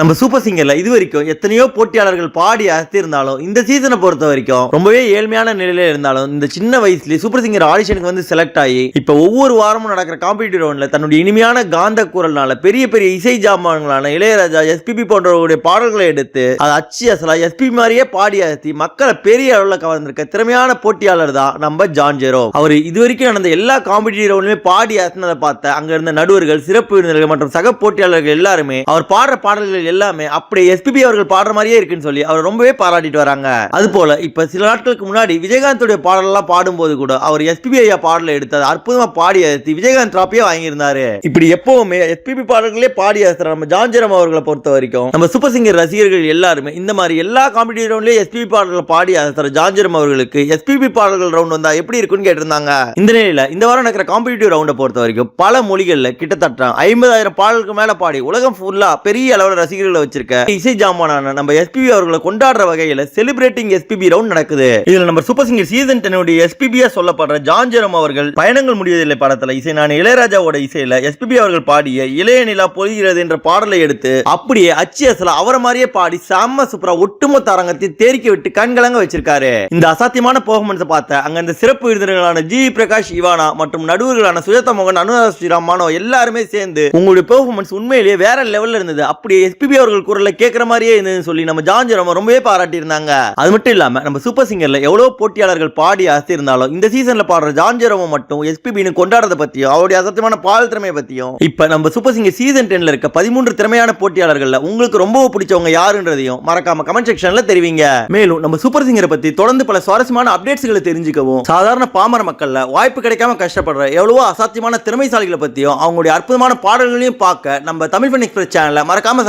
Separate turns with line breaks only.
நம்ம சூப்பர் சிங்கர்ல இது வரைக்கும் எத்தனையோ போட்டியாளர்கள் பாடி அசத்திருந்தாலும் இந்த சீசனை பொறுத்த வரைக்கும் ரொம்பவே ஏழ்மையான நிலையில இருந்தாலும் இந்த சின்ன வயசுல சூப்பர் சிங்கர் ஆடிஷனுக்கு வந்து செலக்ட் ஆகி இப்ப ஒவ்வொரு வாரமும் நடக்கிற காம்படிட்டிவ் ரவுண்ட்ல தன்னுடைய இனிமையான காந்த குரல்னால பெரிய பெரிய இசை ஜாமான்களான இளையராஜா எஸ்பிபி போன்றவர்களுடைய பாடல்களை எடுத்து அதை அச்சு அசலா எஸ்பி மாதிரியே பாடி அசத்தி மக்களை பெரிய அளவுல கவர்ந்திருக்க திறமையான போட்டியாளர் தான் நம்ம ஜான் ஜெரோ அவர் இது வரைக்கும் நடந்த எல்லா காம்படிட்டிவ் ரவுண்ட்லயுமே பாடி அசனதை பார்த்த அங்க இருந்த நடுவர்கள் சிறப்பு விருந்தினர்கள் மற்றும் சக போட்டியாளர்கள் எல்லாருமே அவர் பாடுற பாடல்கள் எல்லாமே அப்படி எஸ்பிபி அவர்கள் பாடுற மாதிரியே இருக்குன்னு சொல்லி அவர் ரொம்பவே பாராட்டிட்டு வராங்க. அது போல இப்ப சில நாட்களுக்கு முன்னாடி விஜயகாந்தோடைய பாடலெல்லாம் பாடும்போது கூட அவர் எஸ்பிபி ஐயா பாடலை எடுத்தது அற்புதமா பாடி அசத்தி விஜயகாந்த் டிராபியே வாங்கியிருந்தாரு. இப்படி எப்பவுமே எஸ்பிபி பாடல்களே பாடி அசத்துற நம்ம ஜான்ஜரம் அவர்களை பொறுத்த வரைக்கும். நம்ம சூப்பர் சிங்கர் ரசிகர்கள் எல்லாருமே இந்த மாதிரி எல்லா காம்படிட்டிவ் ரவுண்ட்லயும் எஸ்பிபி பாடல்களை பாடி அசத்துற ஜான்ஜரம் அவர்களுக்கு எஸ்பிபி பாடல்கள் ரவுண்ட் வந்தா எப்படி இருக்குன்னு கேட்டிருந்தாங்க? இந்த நிலையில இந்த வாரம் நடக்கிற காம்படிட்டிவ் ரவுண்டை பொறுத்த வரைக்கும் பல மொழிகள்ல கிட்டத்தட்ட ஐம்பதாயிரம் பாடலுக்கு மேல பாடி உலகம் ஃபுல்லா பெரிய அளவில் ரசிகர் ரசிகர்களை வச்சிருக்க இசை ஜாமானான நம்ம எஸ்பிபி அவர்களை கொண்டாடுற வகையில செலிப்ரேட்டிங் எஸ்பிபி ரவுண்ட் நடக்குது. இதுல நம்ம சூப்பர் சிங்கர் சீசன் டென்னுடைய எஸ்பிபியா சொல்லப்படுற ஜான்ஜரம் அவர்கள் பயணங்கள் முடிவதில்லை படத்துல. இசை நான் இளையராஜாவோட இசையில எஸ்பிபி அவர்கள் பாடிய இளைய நிலா பொழிகிறது என்ற பாடலை எடுத்து அப்படியே அச்சி அசல அவரை மாதிரியே பாடி செம்ம சூப்பரா ஒட்டுமொத்த அரங்கத்தை தேரிக்க விட்டு கண்கலங்க வச்சிருக்காரு. இந்த அசாத்தியமான பெர்ஃபார்மன்ஸ் பார்த்த அங்க இந்த சிறப்பு விருந்தினர்களான ஜி பிரகாஷ் இவானா மற்றும் நடுவர்களான சுஜாதா மோகன் அனுராதா ஸ்ரீராம் மானோ எல்லாருமே சேர்ந்து உங்களுடைய பெர்ஃபார்மன்ஸ் உண்மையிலேயே வேற லெவல்ல இருந்தது. அப்படியே எஸ்பிபி அவர்கள் குரலை கேட்குற மாதிரியே இருந்ததுன்னு சொல்லி நம்ம ஜான்ஜரம் ரொம்பவே பாராட்டியிருந்தாங்க. அது மட்டும் இல்லாமல் நம்ம சூப்பர் சிங்கரில் எவ்வளோ போட்டியாளர்கள் பாடி அசத்தி இருந்தாலும் இந்த சீசனில் பாடுற ஜான்ஜரம மட்டும் எஸ்பிபின்னு கொண்டாடுறத பற்றியும் அவருடைய அசத்தியமான பால் திறமையை பற்றியும் இப்போ நம்ம சூப்பர் சிங்கர் சீசன் டென்னில் இருக்க பதிமூன்று திறமையான போட்டியாளர்களில் உங்களுக்கு ரொம்ப பிடிச்சவங்க யாருன்றதையும் மறக்காம கமெண்ட் செக்ஷனில் தெரிவிங்க. மேலும் நம்ம சூப்பர் சிங்கரை பற்றி தொடர்ந்து பல சுவாரஸ்யமான அப்டேட்ஸ்களை தெரிஞ்சுக்கவும் சாதாரண பாமர மக்களில் வாய்ப்பு கிடைக்காம கஷ்டப்படுற எவ்வளவோ அசாத்தியமான திறமைசாலிகளை பற்றியும் அவங்களுடைய அற்புதமான பாடல்களையும் பார்க்க நம்ம தமிழ் ஃபன் எக்ஸ்பிரஸ் சேனலை மறக்காம